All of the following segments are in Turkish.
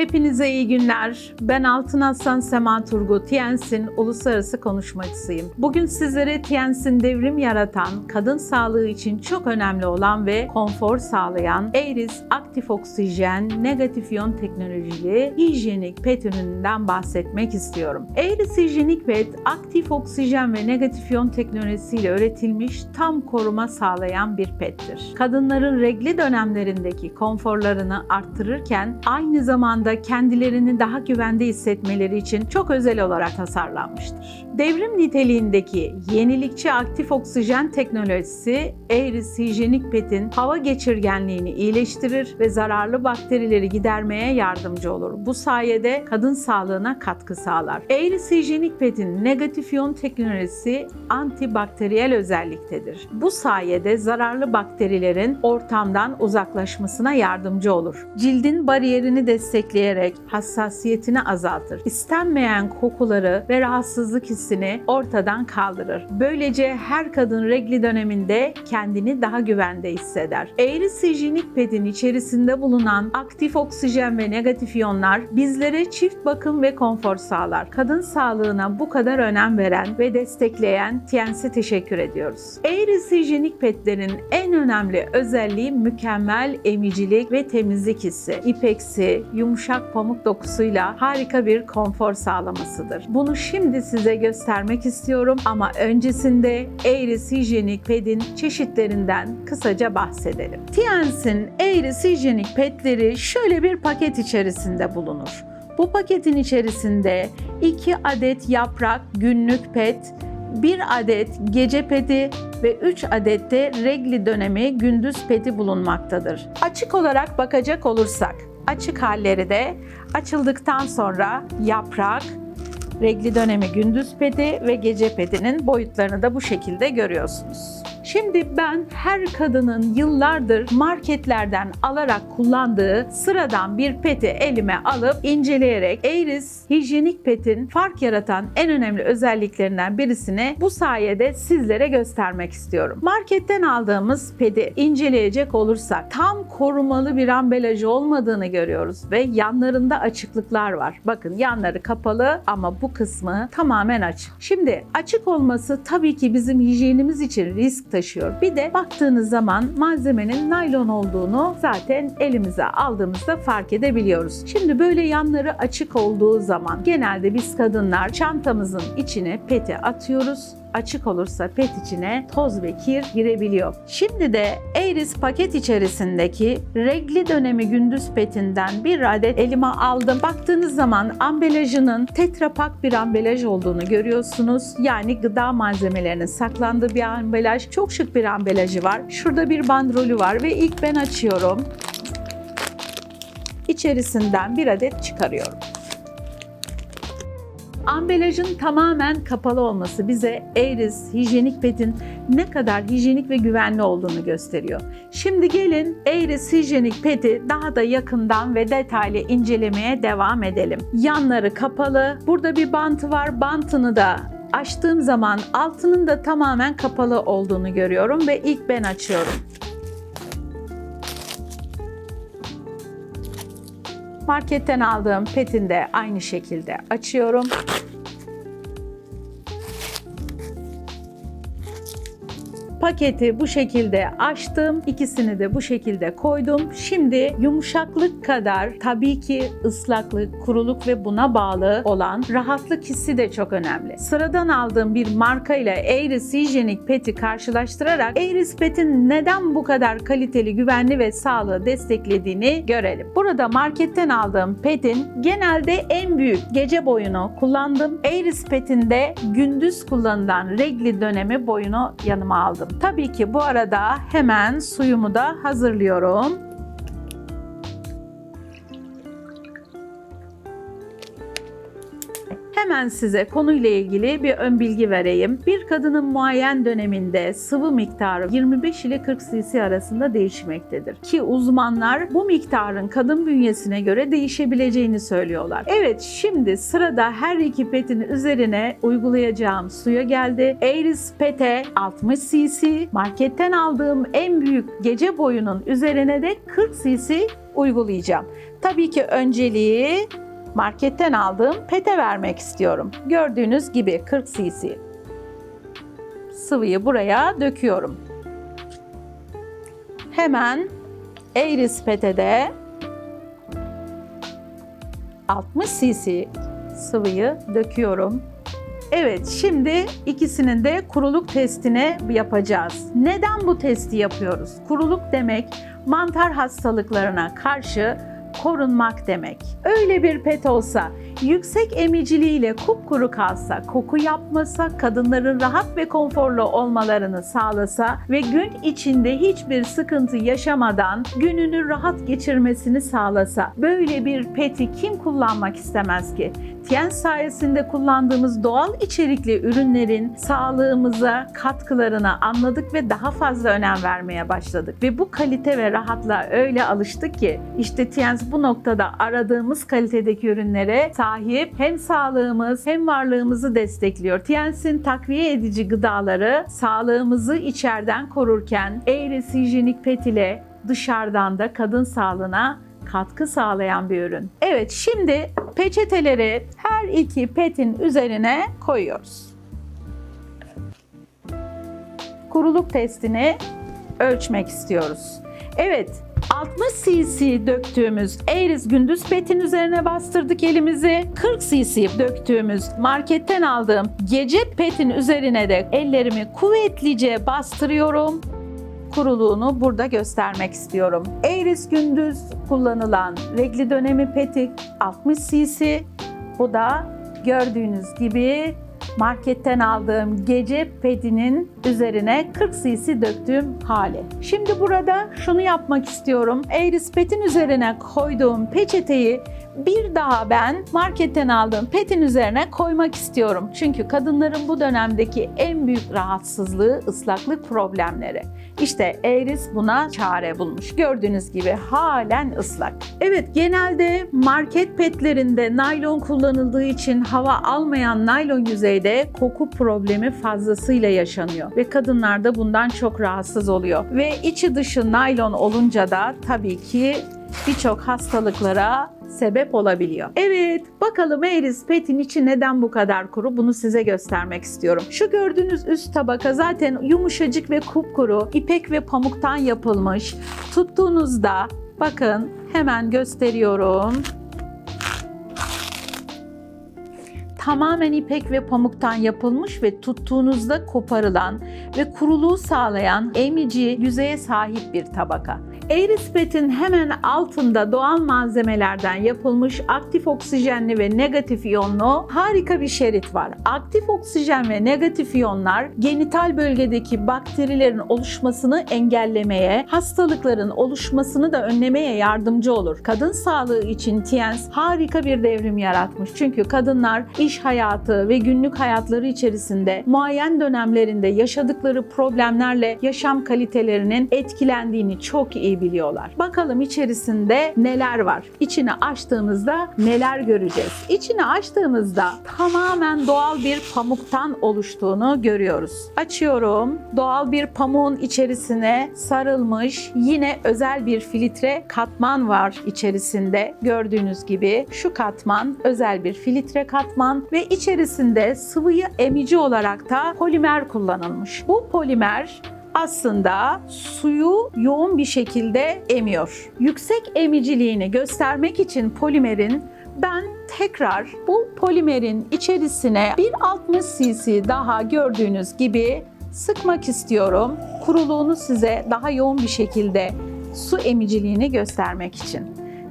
Hepinize iyi günler. Ben Altın Aslan Sema Turgut, Tiensin uluslararası konuşmacısıyım. Bugün sizlere Tiensin devrim yaratan, kadın sağlığı için çok önemli olan ve konfor sağlayan Eris aktif oksijen, negatif iyon teknolojili hijyenik pet ürününden bahsetmek istiyorum. Eris hijyenik pet, aktif oksijen ve negatif iyon teknolojisiyle üretilmiş tam koruma sağlayan bir pettir. Kadınların regli dönemlerindeki konforlarını arttırırken aynı zamanda kendilerini daha güvende hissetmeleri için çok özel olarak tasarlanmıştır. Devrim niteliğindeki yenilikçi aktif oksijen teknolojisi Eris hijyenik petin hava geçirgenliğini iyileştirir ve zararlı bakterileri gidermeye yardımcı olur. Bu sayede kadın sağlığına katkı sağlar. Eris hijyenik petin negatif iyon teknolojisi antibakteriyel özelliktedir. Bu sayede zararlı bakterilerin ortamdan uzaklaşmasına yardımcı olur. Cildin bariyerini destekleyerek hassasiyetini azaltır. İstenmeyen kokuları ve rahatsızlık hissini ortadan kaldırır. Böylece her kadın regli döneminde kendini daha güvende hisseder. Eris hijyenik pedin içerisinde bulunan aktif oksijen ve negatif iyonlar bizlere çift bakım ve konfor sağlar. Kadın sağlığına bu kadar önem veren ve destekleyen Tiens'e teşekkür ediyoruz. Eris hijyenik petlerin en önemli özelliği mükemmel emicilik ve temizlik hissi. İpeksi, yumuşak pamuk dokusuyla harika bir konfor sağlamasıdır. Bunu şimdi size göstermek istiyorum ama öncesinde Eris hijyenik pedin çeşitlerinden kısaca bahsedelim. Tiens'in Eris hijyenik petleri şöyle bir paket içerisinde bulunur. Bu paketin içerisinde 2 adet yaprak günlük pet, 1 adet gece pedi ve 3 adet de regli dönemi gündüz pedi bulunmaktadır. Açık olarak bakacak olursak, açık halleri de açıldıktan sonra yaprak, regli dönemi gündüz pedi ve gece pedinin boyutlarını da bu şekilde görüyorsunuz. Şimdi ben her kadının yıllardır marketlerden alarak kullandığı sıradan bir peti elime alıp inceleyerek Eris hijyenik petin fark yaratan en önemli özelliklerinden birisini bu sayede sizlere göstermek istiyorum. Marketten aldığımız pedi inceleyecek olursak tam korumalı bir ambalajı olmadığını görüyoruz ve yanlarında açıklıklar var. Bakın yanları kapalı ama bu kısmı tamamen açık. Şimdi açık olması tabii ki bizim hijyenimiz için risk taşıyor. Bir de baktığınız zaman malzemenin naylon olduğunu zaten elimize aldığımızda fark edebiliyoruz. Şimdi böyle yanları açık olduğu zaman genelde biz kadınlar çantamızın içine peti atıyoruz açık olursa pet içine toz ve kir girebiliyor. Şimdi de Eris paket içerisindeki regli dönemi gündüz petinden bir adet elime aldım. Baktığınız zaman ambalajının tetrapak bir ambalaj olduğunu görüyorsunuz. Yani gıda malzemelerinin saklandığı bir ambalaj. Çok şık bir ambalajı var. Şurada bir bandrolü var ve ilk ben açıyorum. İçerisinden bir adet çıkarıyorum. Ambalajın tamamen kapalı olması bize Eris hijyenik pedin ne kadar hijyenik ve güvenli olduğunu gösteriyor. Şimdi gelin Eris hijyenik pedi daha da yakından ve detaylı incelemeye devam edelim. Yanları kapalı. Burada bir bantı var. Bantını da açtığım zaman altının da tamamen kapalı olduğunu görüyorum ve ilk ben açıyorum. Marketten aldığım petin de aynı şekilde açıyorum. Paketi bu şekilde açtım. İkisini de bu şekilde koydum. Şimdi yumuşaklık kadar tabii ki ıslaklık, kuruluk ve buna bağlı olan rahatlık hissi de çok önemli. Sıradan aldığım bir marka ile Eris hijyenik peti karşılaştırarak Eris petin neden bu kadar kaliteli, güvenli ve sağlığı desteklediğini görelim. Burada marketten aldığım petin genelde en büyük gece boyunu kullandım. Eris petinde gündüz kullanılan regli dönemi boyunu yanıma aldım. Tabii ki bu arada hemen suyumu da hazırlıyorum. Hemen size konuyla ilgili bir ön bilgi vereyim. Bir kadının muayen döneminde sıvı miktarı 25 ile 40 cc arasında değişmektedir. Ki uzmanlar bu miktarın kadın bünyesine göre değişebileceğini söylüyorlar. Evet şimdi sırada her iki petin üzerine uygulayacağım suya geldi. Aeris Pete 60 cc. Marketten aldığım en büyük gece boyunun üzerine de 40 cc uygulayacağım. Tabii ki önceliği marketten aldığım pete vermek istiyorum. Gördüğünüz gibi 40 cc. Sıvıyı buraya döküyorum. Hemen Aeris petede 60 cc sıvıyı döküyorum. Evet, şimdi ikisinin de kuruluk testini yapacağız. Neden bu testi yapıyoruz? Kuruluk demek mantar hastalıklarına karşı korunmak demek. Öyle bir pet olsa, yüksek emiciliğiyle kupkuru kalsa, koku yapmasa, kadınların rahat ve konforlu olmalarını sağlasa ve gün içinde hiçbir sıkıntı yaşamadan gününü rahat geçirmesini sağlasa, böyle bir peti kim kullanmak istemez ki? Tien sayesinde kullandığımız doğal içerikli ürünlerin sağlığımıza katkılarını anladık ve daha fazla önem vermeye başladık. Ve bu kalite ve rahatlığa öyle alıştık ki işte Tiens bu noktada aradığımız kalitedeki ürünlere sahip hem sağlığımız hem varlığımızı destekliyor. Tiens'in takviye edici gıdaları sağlığımızı içeriden korurken Aeris hijyenik pet ile dışarıdan da kadın sağlığına katkı sağlayan bir ürün. Evet şimdi peçeteleri her iki petin üzerine koyuyoruz. Kuruluk testini ölçmek istiyoruz. Evet 60 cc döktüğümüz Aeris gündüz petin üzerine bastırdık elimizi. 40 cc döktüğümüz marketten aldığım gece petin üzerine de ellerimi kuvvetlice bastırıyorum kuruluğunu burada göstermek istiyorum. Aeris gündüz kullanılan regli dönemi petik 60 cc. Bu da gördüğünüz gibi marketten aldığım gece pedinin üzerine 40 cc döktüğüm hali. Şimdi burada şunu yapmak istiyorum. Aeris petin üzerine koyduğum peçeteyi bir daha ben marketten aldığım petin üzerine koymak istiyorum. Çünkü kadınların bu dönemdeki en büyük rahatsızlığı ıslaklık problemleri. İşte Aeris buna çare bulmuş. Gördüğünüz gibi halen ıslak. Evet genelde market petlerinde naylon kullanıldığı için hava almayan naylon yüzeyde koku problemi fazlasıyla yaşanıyor. Ve kadınlar da bundan çok rahatsız oluyor. Ve içi dışı naylon olunca da tabii ki birçok hastalıklara sebep olabiliyor. Evet, bakalım Aeris Pet'in içi neden bu kadar kuru? Bunu size göstermek istiyorum. Şu gördüğünüz üst tabaka zaten yumuşacık ve kupkuru, ipek ve pamuktan yapılmış. Tuttuğunuzda bakın hemen gösteriyorum. tamamen ipek ve pamuktan yapılmış ve tuttuğunuzda koparılan ve kuruluğu sağlayan emici yüzeye sahip bir tabaka. Aerispet'in hemen altında doğal malzemelerden yapılmış aktif oksijenli ve negatif iyonlu harika bir şerit var. Aktif oksijen ve negatif iyonlar genital bölgedeki bakterilerin oluşmasını engellemeye, hastalıkların oluşmasını da önlemeye yardımcı olur. Kadın sağlığı için TIENS harika bir devrim yaratmış. Çünkü kadınlar iş hayatı ve günlük hayatları içerisinde muayen dönemlerinde yaşadıkları problemlerle yaşam kalitelerinin etkilendiğini çok iyi biliyorlar. Bakalım içerisinde neler var? İçini açtığımızda neler göreceğiz? İçini açtığımızda tamamen doğal bir pamuktan oluştuğunu görüyoruz. Açıyorum. Doğal bir pamuğun içerisine sarılmış yine özel bir filtre katman var içerisinde. Gördüğünüz gibi şu katman özel bir filtre katman ve içerisinde sıvıyı emici olarak da polimer kullanılmış. Bu polimer aslında suyu yoğun bir şekilde emiyor. Yüksek emiciliğini göstermek için polimerin ben tekrar bu polimerin içerisine 1.60 cc daha gördüğünüz gibi sıkmak istiyorum. Kuruluğunu size daha yoğun bir şekilde su emiciliğini göstermek için.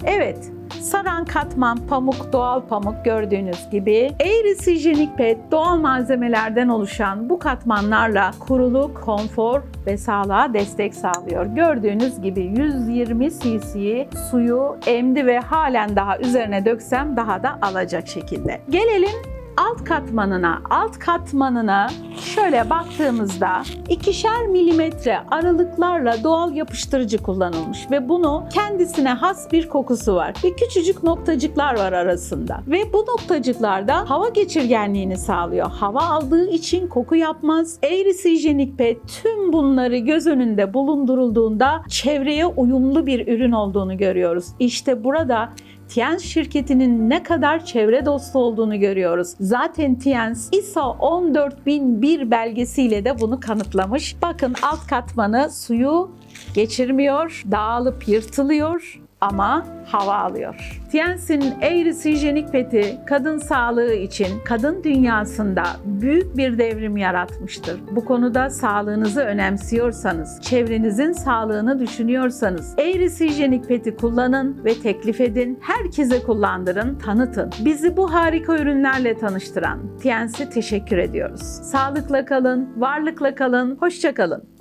Evet, Saran katman pamuk, doğal pamuk gördüğünüz gibi. Aeris hijyenik pet doğal malzemelerden oluşan bu katmanlarla kuruluk, konfor ve sağlığa destek sağlıyor. Gördüğünüz gibi 120 cc suyu emdi ve halen daha üzerine döksem daha da alacak şekilde. Gelelim alt katmanına, alt katmanına şöyle baktığımızda ikişer milimetre aralıklarla doğal yapıştırıcı kullanılmış ve bunu kendisine has bir kokusu var ve küçücük noktacıklar var arasında ve bu noktacıklarda hava geçirgenliğini sağlıyor. Hava aldığı için koku yapmaz. Eğrisi hijyenik pet tüm bunları göz önünde bulundurulduğunda çevreye uyumlu bir ürün olduğunu görüyoruz. İşte burada Tiens şirketinin ne kadar çevre dostu olduğunu görüyoruz. Zaten Tiens ISO 14001 belgesiyle de bunu kanıtlamış. Bakın alt katmanı suyu geçirmiyor, dağılıp yırtılıyor ama hava alıyor. Tiens'in Aeris hijyenik peti kadın sağlığı için kadın dünyasında büyük bir devrim yaratmıştır. Bu konuda sağlığınızı önemsiyorsanız, çevrenizin sağlığını düşünüyorsanız Aeris hijyenik peti kullanın ve teklif edin. Herkese kullandırın, tanıtın. Bizi bu harika ürünlerle tanıştıran Tiens'e teşekkür ediyoruz. Sağlıkla kalın, varlıkla kalın, hoşça kalın.